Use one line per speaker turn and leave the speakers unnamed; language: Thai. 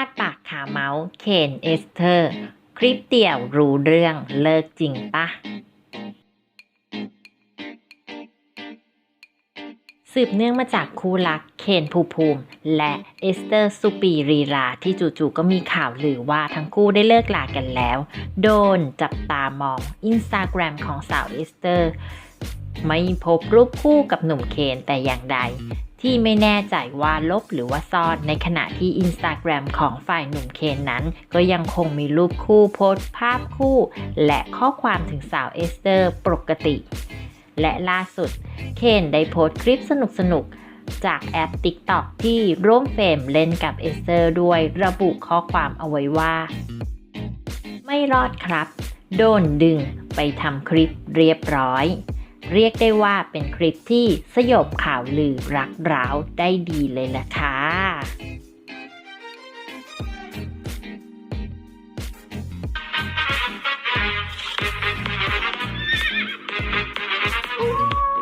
าดปากขาเมาส์เคนเอสเธอร์ คลิปเดี่ยวรู้เรื่องเลิกจริงปะ สืบเนื่องมาจากคู่รักเคนภูภูมิ และเอสเตอร์สุปีรีราที่จู่ๆก็มีข่าวลือว่าทั้งคู่ได้เลิกลากันแล้ว โดนจับตามองอินสตาแกรมของสาวเอสเตอร์ ไม่พบรูปคู่กับหนุ่มเคนแต่อย่างใด ที่ไม่แน่ใจว่าลบหรือว่าซ่อนในขณะที่อินสตาแกรมของฝ่ายหนุ่มเคนนั้น ก็ยังคงมีรูปคู่โพสต์ภาพคู่ และข้อความถึงสาวเอสเตอร์ปกติ และล่าสุด เคนได้โพสต์คลิปสนุกๆจากแอป TikTok ที่ร่วมเฟรมเล่นกับเอสเตอร์ด้วยระบุข้อความเอาไว้ว่า ไม่รอดครับ โดนดึงไปทำคลิปเรียบร้อย เรียกได้ว่าเป็นคลิปที่สยบข่าวลือรักร้าวได้ดีเลยล่ะค่ะ